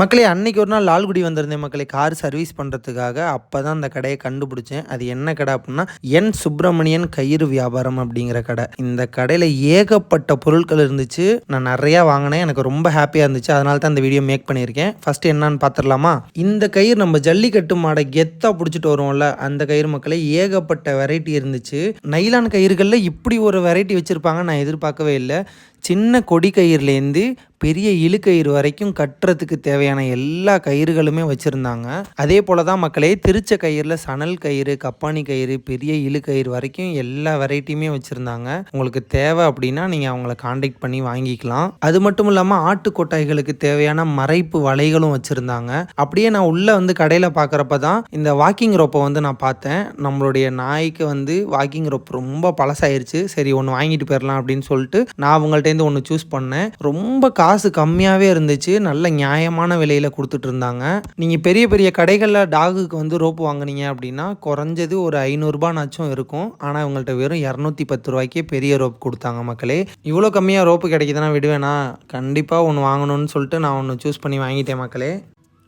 மக்களே அன்னைக்கு ஒரு நாள் லால்குடி வந்திருந்தேன் மக்களே கார் சர்வீஸ் பண்ணுறதுக்காக அப்போ தான் அந்த கடையை கண்டுபிடிச்சேன். அது என்ன கடை அப்படின்னா என் சுப்பிரமணியன் கயிறு வியாபாரம் அப்படிங்கிற கடை. இந்த கடையில் ஏகப்பட்ட பொருட்கள் இருந்துச்சு. நான் நிறையா வாங்கினேன். எனக்கு ரொம்ப ஹாப்பியாக இருந்துச்சு. அதனால தான் இந்த வீடியோ மேக் பண்ணியிருக்கேன். ஃபஸ்ட்டு என்னன்னு பார்த்துடலாமா? இந்த கயிறு நம்ம ஜல்லிக்கட்டு மாடை கெத்தாக பிடிச்சிட்டு வருவோம்ல அந்த கயிறு மக்களே ஏகப்பட்ட வெரைட்டி இருந்துச்சு. நைலான் கயிறுகளில் இப்படி ஒரு வெரைட்டி வச்சுருப்பாங்க நான் எதிர்பார்க்கவே இல்லை. சின்ன கொடி கயிறுலேருந்து பெரிய இழுக்கயிறு வரைக்கும் கட்டுறதுக்கு தேவையான எல்லா கயிறுகளுமே வச்சுருந்தாங்க. அதே போல் தான் மக்களே திருச்ச கயிறில் சணல் கயிறு கப்பானி கயிறு பெரிய இழுக்கயிறு வரைக்கும் எல்லா வெரைட்டியுமே வச்சுருந்தாங்க. உங்களுக்கு தேவை அப்படின்னா நீங்கள் அவங்கள காண்டாக்ட் பண்ணி வாங்கிக்கலாம். அது மட்டும் இல்லாமல் ஆட்டு கொட்டாய்களுக்கு தேவையான மறைப்பு வலைகளும் வச்சுருந்தாங்க. அப்படியே நான் உள்ளே வந்து கடையில் பார்க்குறப்ப தான் இந்த வாக்கிங் ரோப்பை வந்து நான் பார்த்தேன். நம்மளுடைய நாய்க்கு வந்து வாக்கிங் ரோப் ரொம்ப பழசாயிருச்சு. சரி ஒன்று வாங்கிட்டு போயிடலாம் அப்படின்னு சொல்லிட்டு நான் அவங்கள்ட்டேருந்து ஒன்று சூஸ் பண்ணேன். ரொம்ப காசு காசு கம்மியாகவே இருந்துச்சு நல்ல நியாயமான விலையில் கொடுத்துட்டு இருந்தாங்க. நீங்கள் பெரிய பெரிய கடைகளில் டாகுக்கு வந்து ரோப்பு வாங்குனீங்க அப்படின்னா குறைஞ்சது ஒரு ஐநூறுரூபானாச்சும் இருக்கும். ஆனால் இவங்கள்ட்ட வெறும் இரநூத்தி பத்து ரூபாய்க்கே பெரிய ரோப் கொடுத்தாங்க மக்களே. இவ்வளோ கம்மியாக ரோப்பு கிடைக்குதுன்னா விடுவேனா? கண்டிப்பாக ஒன்று வாங்கணும்னு சொல்லிட்டு நான் ஒன்று சூஸ் பண்ணி வாங்கிட்டேன் மக்களே.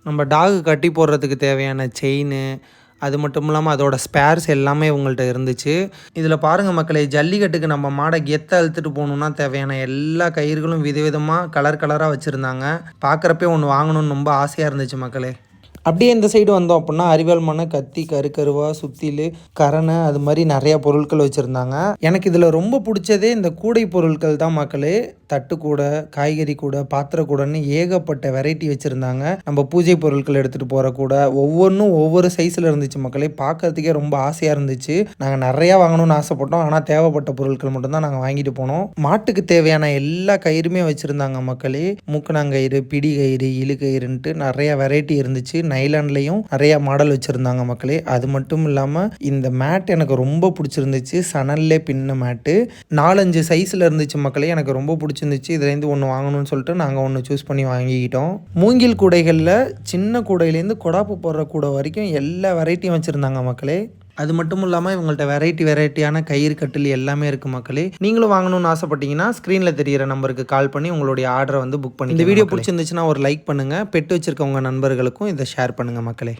நம்ம டாகு கட்டி போடுறதுக்கு தேவையான செயின் அது மட்டும் இல்லாமல் அதோட ஸ்பேர்ஸ் எல்லாமே உங்கள்கிட்ட இருந்துச்சு. இதில் பாருங்கள் மக்களே ஜல்லிக்கட்டுக்கு நம்ம மாடை கெத்த அழுத்துட்டு போகணுன்னா தேவையான எல்லா கயிறுகளும் விதவிதமாக கலர் கலராக வச்சுருந்தாங்க. பார்க்குறப்பே ஒன்று வாங்கணும்னு ரொம்ப ஆசையாக இருந்துச்சு மக்களே. அப்படியே இந்த சைடு வந்தோம் அப்படின்னா அறிவியல் மண்ணை கத்தி கருக்கருவா சுத்திலு கரணை அது மாதிரி நிறையா பொருட்கள் வச்சுருந்தாங்க. எனக்கு இதில் ரொம்ப பிடிச்சதே இந்த கூடை பொருட்கள் தான் மக்களே. தட்டு கூடை காய்கறி கூடை பாத்திர கூடைன்னு ஏகப்பட்ட வெரைட்டி வச்சுருந்தாங்க. நம்ம பூஜை பொருட்கள் எடுத்துகிட்டு போகிற கூட ஒவ்வொன்றும் ஒவ்வொரு சைஸில் இருந்துச்சு மக்களே. பார்க்கறதுக்கே ரொம்ப ஆசையாக இருந்துச்சு. நாங்கள் நிறையா வாங்கணும்னு ஆசைப்பட்டோம். ஆனால் தேவைப்பட்ட பொருட்கள் மட்டும்தான் நாங்கள் வாங்கிட்டு போனோம். மாட்டுக்கு தேவையான எல்லா கயிறுமே வச்சுருந்தாங்க மக்களே. மூக்கணாங்கயிறு பிடி கயிறு இழு கயிறுன்ட்டு நிறையா வெரைட்டி இருந்துச்சு. நைலாண்ட்லேயும் நிறைய மாடல் வச்சுருந்தாங்க மக்களே. அது மட்டும் இல்லாமல் இந்த மேட் எனக்கு ரொம்ப பிடிச்சிருந்துச்சு. சணல்லே பின்ன மேட்டு. நாலஞ்சு சைஸில் இருந்துச்சு மக்களே. எனக்கு ரொம்ப பிடிச்சிருந்துச்சு. இதுலேருந்து ஒன்று வாங்கணும்னு சொல்லிட்டு நாங்கள் ஒன்று சூஸ் பண்ணி வாங்கிக்கிட்டோம். மூங்கில் கூடைகளில் சின்ன கூடையிலேருந்து கொடாப்பு போடுற கூடை வரைக்கும் எல்லா வெரைட்டியும் வச்சுருந்தாங்க மக்களே. அது மட்டும் இல்லாமல் இவங்கள்ட்ட வெரைட்டி வெரைட்டியான கயிறு கட்டில் எல்லாமே இருக்குது மக்களே. நீங்களும் வாங்கணும்னு ஆசைப்பட்டீங்கன்னா ஸ்க்ரீனில் தெரியிற நம்பருக்கு கால் பண்ணி உங்களுடைய ஆர்டரை வந்து புக் பண்ணி இந்த வீடியோ பிடிச்சிருந்துச்சுன்னா ஒரு லைக் பண்ணுங்கள் பெட்டு வச்சிருக்கவங்க நண்பர்களுக்கும் இதை ஷேர் பண்ணுங்கள் மக்களே.